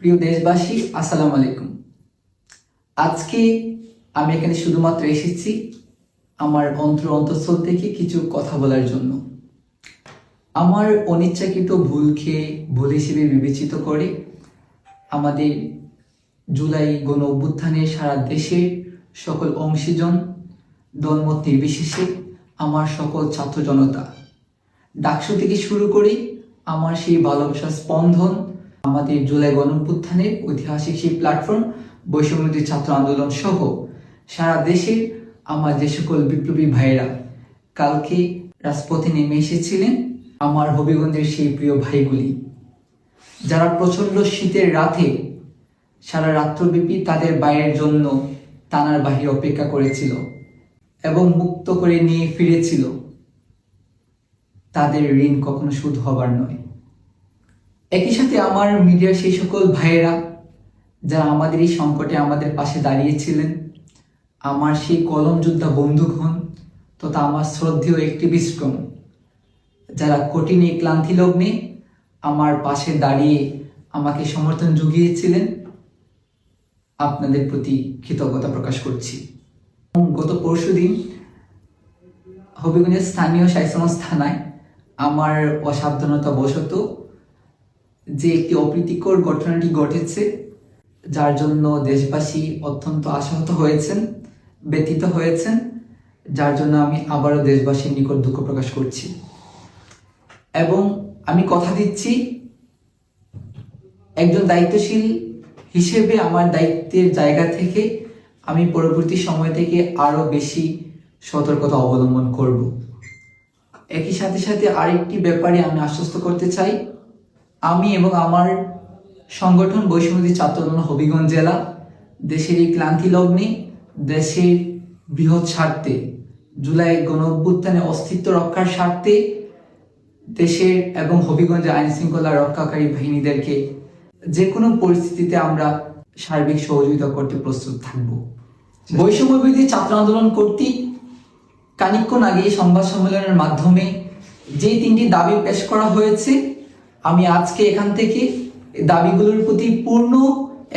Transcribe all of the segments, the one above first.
প্রিয় দেশবাসী, আসসালামু আলাইকুম। আজকে আমি এখানে শুধুমাত্র এসেছি আমার অন্তর অন্তঃস্থল থেকে কিছু কথা বলার জন্য। আমার অনিচ্ছাকৃত ভুলকে ভুল হিসেবে বিবেচিত করে আমাদের জুলাই গণ অভ্যুত্থানে সারা দেশের সকল অংশীজন, দলমত নির্বিশেষে আমার সকল ছাত্র জনতা, ডাকসু থেকে শুরু করে আমার সেই ভালোবাসার স্পন্দন আমাদের জুলাই গণঅভ্যুত্থানের ঐতিহাসিক সেই প্ল্যাটফর্ম বৈষম্যদী ছাত্র আন্দোলন সহ সারা দেশের আমার যে সকল বিপ্লবী ভাইয়েরা কালকে রাজপথে নেমে এসেছিলেন, আমার হবিগঞ্জের সেই প্রিয় ভাইগুলি। যারা প্রচণ্ড শীতের রাতে সারা রাত্রব্যাপী তাদের বাইরের জন্য টানার বাহিরে অপেক্ষা করেছিল এবং মুক্ত করে নিয়ে ফিরেছিল, তাদের ঋণ কখনো সুদ হবার নয়। একই সাথে আমার মিডিয়ার সেই সকল ভাইয়েরা যারা আমাদের এই সংকটে আমাদের পাশে দাঁড়িয়েছিলেন, আমার সেই কলম যোদ্ধা বন্ধুগণ তথা আমার শ্রদ্ধেয় একটি বিশ্রম যারা কঠিন এই ক্লান্তি লগ্নে আমার পাশে দাঁড়িয়ে আমাকে সমর্থন জুগিয়েছিলেন, আপনাদের প্রতি কৃতজ্ঞতা প্রকাশ করছি। গত পরশুদিন হবিগঞ্জের স্থানীয় শাইসমাজ থানায় আমার অসাবধানতা বশত যে একটি অপ্রীতিকর ঘটনাটি ঘটেছে, যার জন্য দেশবাসী অত্যন্ত আশাহত হয়েছেন ব্যতীত হয়েছেন, যার জন্য আমি আবারও দেশবাসীর নিকট দুঃখ প্রকাশ করছি। এবং আমি কথা দিচ্ছি একজন দায়িত্বশীল হিসেবে আমার দায়িত্বের জায়গা থেকে আমি পরবর্তী সময় থেকে আরও বেশি সতর্কতা অবলম্বন করব। একই সাথে সাথে আরেকটি ব্যাপারে আমি আশ্বস্ত করতে চাই। আমি এবং আমার সংগঠন বৈষম্যদী ছাত্র হবিগঞ্জ জেলা, দেশের এই ক্লান্তি লগ্নে, দেশের বৃহৎ স্বার্থে, জুলাই গণ অভ্যুত্থানে অস্তিত্ব রক্ষার স্বার্থে দেশের এবং হবিগঞ্জে আইন শৃঙ্খলা রক্ষাকারী বাহিনীদেরকে যে কোনো পরিস্থিতিতে আমরা সার্বিক সহযোগিতা করতে প্রস্তুত থাকব। বৈষম্যবিধি ছাত্র আন্দোলন কর্তৃক খানিকক্ষণ আগে সংবাদ সম্মেলনের মাধ্যমে যে তিনটি দাবি পেশ করা হয়েছে আমি আজকে এখান থেকে দাবিগুলোর প্রতি পূর্ণ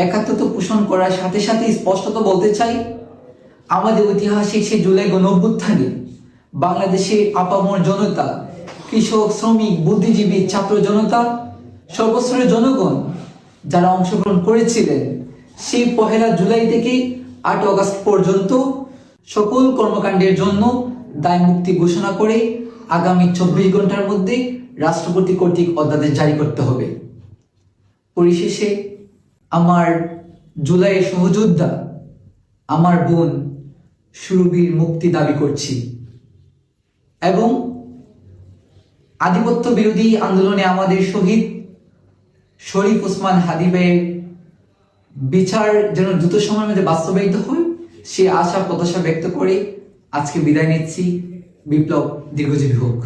একাত্মতা পোষণ করার সাথে সাথে স্পষ্টত বলতে চাই, আমাদের ঐতিহাসিক সে জুলাই গণ অভ্যুত্থানে বাংলাদেশের আপামর জনতা, কৃষক, শ্রমিক, বুদ্ধিজীবী, ছাত্র জনতা, সর্বস্তরের জনগণ যারা অংশগ্রহণ করেছিলেন, সেই পহেলা জুলাই থেকে আট আগস্ট পর্যন্ত সকল কর্মকাণ্ডের জন্য দায় মুক্তি ঘোষণা করে আগামী চব্বিশ ঘণ্টার মধ্যে রাষ্ট্রপতি কর্তৃক অধ্যাদেশ জারি করতে হবে। পরিশেষে আমার জুলাইয়ের সহযোদ্ধা, আমার বোন সুরভীর মুক্তি দাবি করছি এবং আধিপত্য বিরোধী আন্দোলনে আমাদের শহীদ শরীফ ওসমান হাদিবের বিচার যেন দ্রুত সময়ের মধ্যে বাস্তবায়িত হয়, সে আশা, প্রত্যাশা ব্যক্ত করে আজকে বিদায় নিচ্ছি। বিপ্লব দীর্ঘজীবী হোক।